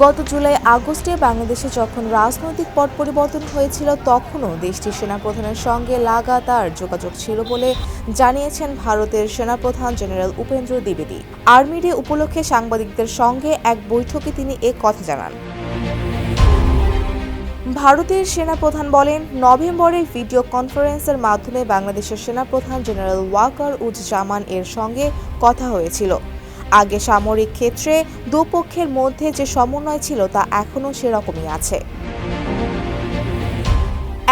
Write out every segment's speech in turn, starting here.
গত জুলাই আগস্টে বাংলাদেশে যখন রাজনৈতিক পট পরিবর্তন হয়েছিল, তখনও দেশটির সেনাপ্রধানের সঙ্গে লাগাতার যোগাযোগ ছিল বলে জানিয়েছেন ভারতের সেনাপ্রধান জেনারেল উপেন্দ্র দ্বিবেদী। আর্মি ডে উপলক্ষে সাংবাদিকদের সঙ্গে এক বৈঠকে তিনি এ কথা জানান। ভারতের সেনাপ্রধান বলেন, নভেম্বরে ভিডিও কনফারেন্সের মাধ্যমে বাংলাদেশের সেনাপ্রধান জেনারেল ওয়াকার উজ জামান এর সঙ্গে কথা হয়েছিল। আগে সামরিক ক্ষেত্রে দুপক্ষের মধ্যে যে সমন্বয় ছিল তা এখনও সেরকমই আছে।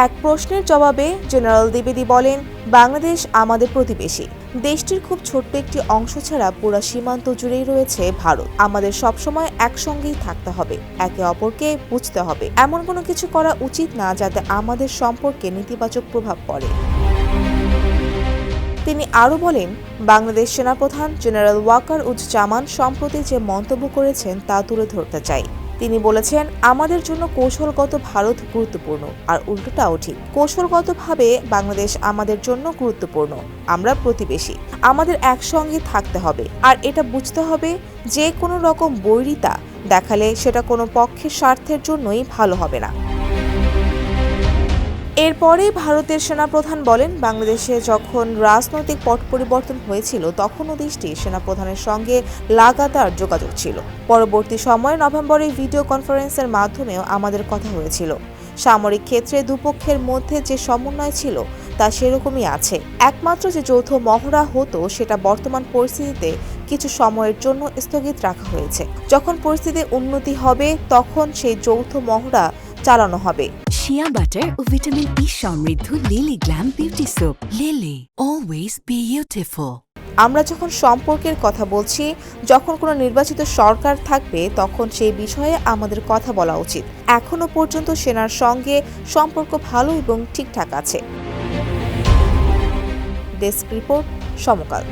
এক প্রশ্নের জবাবে জেনারেল দ্বিবেদী বলেন, বাংলাদেশ আমাদের প্রতিবেশী। দেশটির খুব ছোট্ট একটি অংশ ছাড়া পুরো সীমান্ত জুড়েই রয়েছে ভারত। আমাদের সবসময় একসঙ্গেই থাকতে হবে, একে অপরকে বুঝতে হবে। এমন কোনো কিছু করা উচিত না যাতে আমাদের সম্পর্কে নেতিবাচক প্রভাব পড়ে। আরও বলেন, বাংলাদেশ সেনাপ্রধান জেনারেল ওয়াকার উজ উজ্জামান সম্প্রতি যে মন্তব্য করেছেন তা তুলে ধরতে চাই। তিনি বলেছেন, আমাদের জন্য কৌশলগত ভারত গুরুত্বপূর্ণ। আর উল্টোটাও ঠিক, কৌশলগতভাবে বাংলাদেশ আমাদের জন্য গুরুত্বপূর্ণ। আমরা প্রতিবেশী। আমাদের একসঙ্গে থাকতে হবে। আর এটা বুঝতে হবে, যে কোনো রকম বৈরিতা দেখালে সেটা কোনো পক্ষের স্বার্থের জন্যই ভালো হবে না। এরপরে ভারতের সেনাপ্রধান বলেন, বাংলাদেশে যখন রাজনৈতিক পট পরিবর্তন হয়েছিল, তখনও দেশটি সেনাপ্রধানের সঙ্গে লাগাতার যোগাযোগ ছিল। পরবর্তী সময়ে নভেম্বরে ভিডিও কনফারেন্সের মাধ্যমেও আমাদের কথা হয়েছিল। সামরিক ক্ষেত্রে দুপক্ষের মধ্যে যে সমন্বয় ছিল, তা সেরকমই আছে। একমাত্র যে যৌথ মহড়া হতো, সেটা বর্তমান পরিস্থিতিতে কিছু সময়ের জন্য স্থগিত রাখা হয়েছে। যখন পরিস্থিতির উন্নতি হবে, তখন সেই যৌথ মহড়া চালানো হবে। শিয়া বাটার ও ভিটামিন ই সমৃদ্ধ Lily glam beauty soap Lily always beautiful আমরা যখন সম্পর্কের কথা বলছি, যখন কোনো নির্বাচিত সরকার থাকবে, তখন সেই বিষয়ে আমাদের কথা বলা উচিত। এখনও পর্যন্ত সেনার সঙ্গে সম্পর্ক ভালো এবং ঠিকঠাক আছে। Desk report Samakal.